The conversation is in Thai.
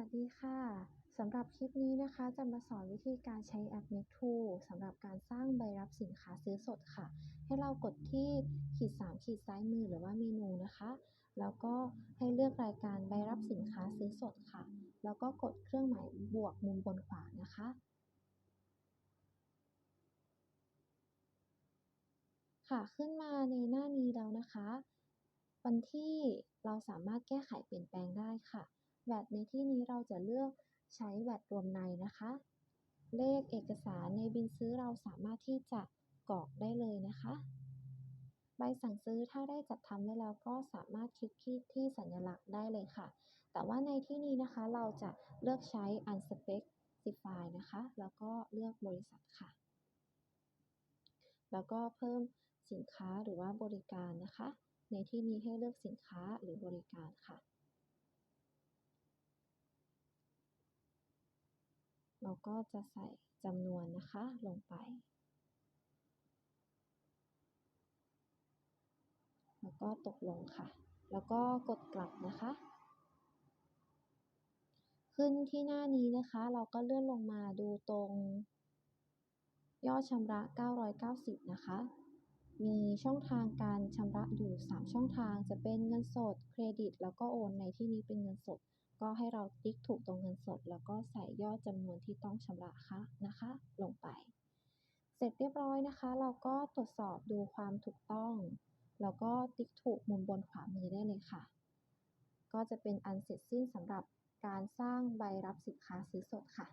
วัสดีค่ะ สำหรับคลิปนี้นะคะจะมาสอนวิธีการใช้แอป n e t t o สำหรับการสร้างใบรับสินค้าซื้อสดค่ะ ให้เรากดที่ขีด 3 ขีดซ้ายมือหรือว่าเมนูนะคะ แล้วก็ให้เลือกรายการใบรับสินค้าซื้อสดค่ะ แล้วก็กดเครื่องหมายบวกมุมบนขวานะคะ ค่ะขึ้นมาในหน้านี้แล้วนะคะ วันที่เราสามารถแก้ไขเปลี่ยนแปลงได้ค่ะ แวดในที่นี้เราจะเลือกใช้แวดรวมในนะคะ เลขเอกสารในบินซื้อเราสามารถที่จะกรอกได้เลยนะคะ ใบสั่งซื้อถ้าได้จัดทำไว้แล้วก็สามารถคลิกที่ที่สัญลักษณ์ได้เลยค่ะ แต่ว่าในที่นี้นะคะเราจะเลือกใช้ unspecify นะคะ แล้วก็เลือกบริษัทค่ะ แล้วก็เพิ่มสินค้าหรือว่าบริการนะคะ ในที่นี้ให้เลือกสินค้าหรือบริการค่ะ เรา ก็จะใส่จำนวนนะคะลงไป แล้วก็ตกลงค่ะ แล้วก็กดกลับนะคะ ขึ้นที่หน้านี้นะคะ เราก็เลื่อนลงมาดูตรง ยอดชำระ 990 นะคะ มีช่องทางการชำระอยู่ 3 ช่องทางจะเป็นเงินสด เครดิต แล้วก็โอนในที่นี้เป็นเงินสด ก็ให้เราติ๊กถูกตรงเงินสด แล้วก็ใส่ยอดจำนวนที่ต้องชำระค่ะนะคะ ลงไป เสร็จเรียบร้อยนะคะ เราก็ตรวจสอบดูความถูกต้อง แล้วก็ติ๊กถูกมุมบนขวามือได้เลยค่ะ ก็จะเป็นอันเสร็จสิ้นสำหรับการสร้างใบรับสินค้าซื้อสดค่ะ